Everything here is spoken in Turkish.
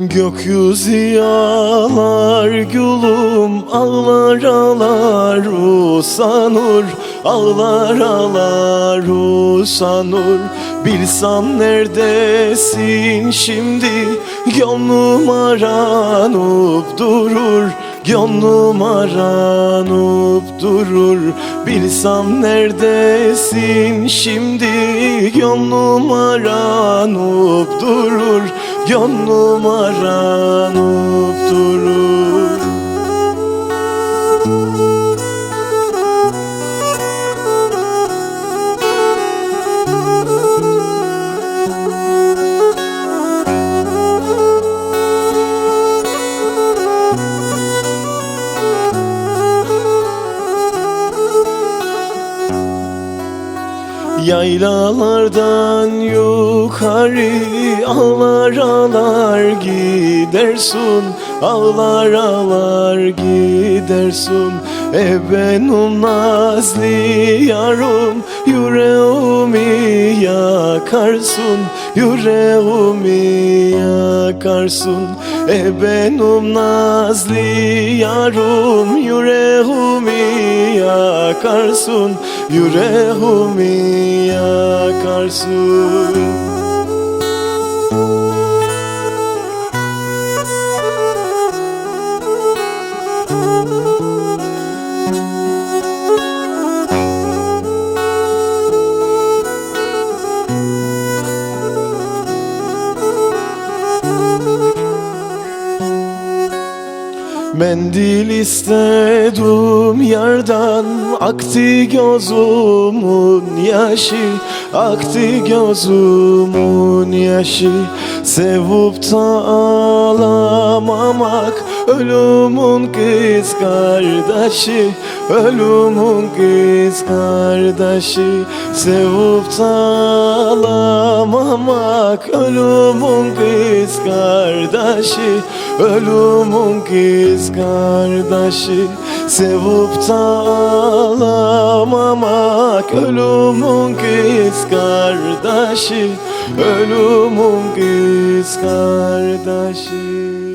Gökyüzü yağlar gülüm ağlar ağlar usanır Ağlar ağlar usanır. Bilsem neredesin şimdi? Gönlüm aranıp durur. Gönlüm aranıp durur. Bilsem neredesin şimdi? Gönlüm aranıp durur. Gönlüm aranıp durur Yaylalardan yukarı ağlar ağlar gidersun Ağlar ağlar gidersun. E benim nazlı yarım Yüreğimi yakarsın Yüreğimi yakarsın. E benim nazlı yarım Yüreğimi yakarsın Yüreğimi yakarsın Mendil istedim yardan Aktı gözümün yaşı Aktı gözümün yaşı. Sevip da ağlamamak Ölümün kız kardeşi Ölümün kız kardeşi. Sevip da ağlamamak Ölümün kız kardeşi Ölümün kız kardeşi. Sevip da ağlamamak Ölümün kız kardeşi Ölümün kız kardeşi